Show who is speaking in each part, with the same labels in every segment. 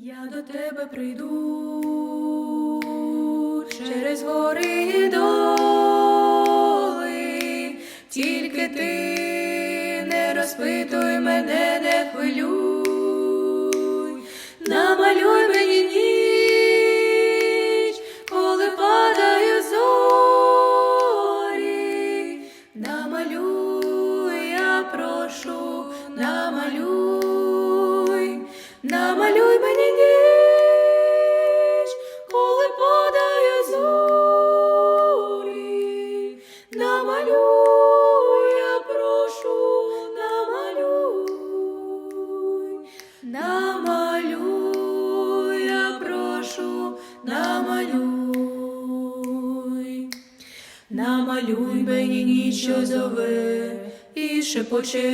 Speaker 1: Я до тебе прийду через гори і доли, тільки ти не розпитуй мене, не хвилюй, намалюй мені ніч, коли падають зорі, намалюй, я прошу, намалюй, намалюй намалюй, я прошу, намалюй. Намалюй мені ніч, зове і шепоче,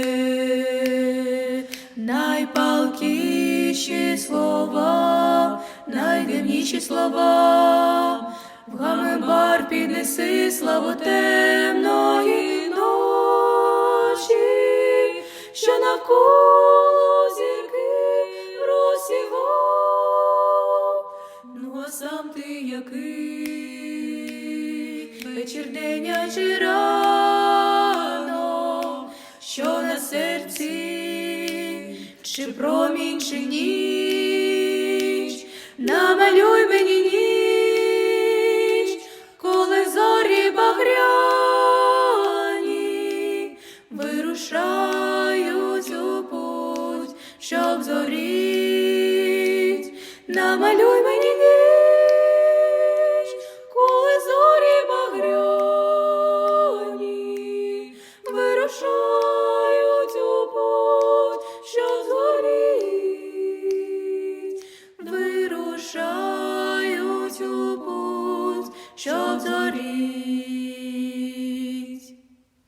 Speaker 1: найпалкіші слова, найдивніші слова, в гамебар піднеси славу темної сам ти який, вечір день чи рано, що на серці, чи промінь, чи ніч, намалюй мені ніч, коли зорі багряні вирушають у путь, щоб зоріть, намалюй мені Щоб зорі